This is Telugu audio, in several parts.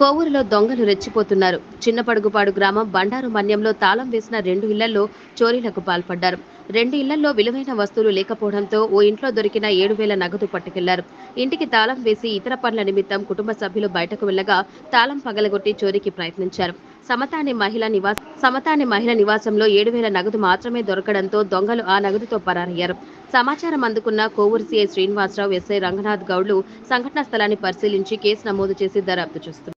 కోవూరులో దొంగలు రెచ్చిపోతున్నారు. చిన్నపడుగుపాడు గ్రామం బండారు మన్యంలో తాళం వేసిన రెండు ఇళ్ళలో చోరీలకు పాల్పడ్డారు. రెండు ఇళ్ళలో విలువైన వస్తువులు లేకపోవడంతో ఓ ఇంట్లో దొరికిన ఏడు వేల నగదు పట్టుకెళ్ళారు. ఇంటికి తాళం వేసి ఇతర పనుల నిమిత్తం కుటుంబ సభ్యులు బయటకు వెళ్ళగా తాళం పగలగొట్టి చోరీకి ప్రయత్నించారు. సమతాని మహిళ నివాస సమతాని మహిళ నివాసంలో ఏడు వేల నగదు మాత్రమే దొరకడంతో దొంగలు ఆ నగదుతో పరారయ్యారు. సమాచారం అందుకున్న కోవూరు సీఐ శ్రీనివాసరావు ఎస్ఐ రంగనాథ్ గౌడ్లు సంఘటనా స్థలాన్ని పరిశీలించి కేసు నమోదు చేసి దర్యాప్తు చేస్తున్నారు.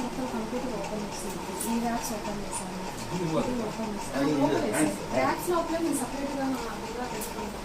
మొత్తం కంప్లీట్గా ఓపెన్ చేస్తాం ఈ ర్యాక్స్ ఓపెన్ చేసాము ఇది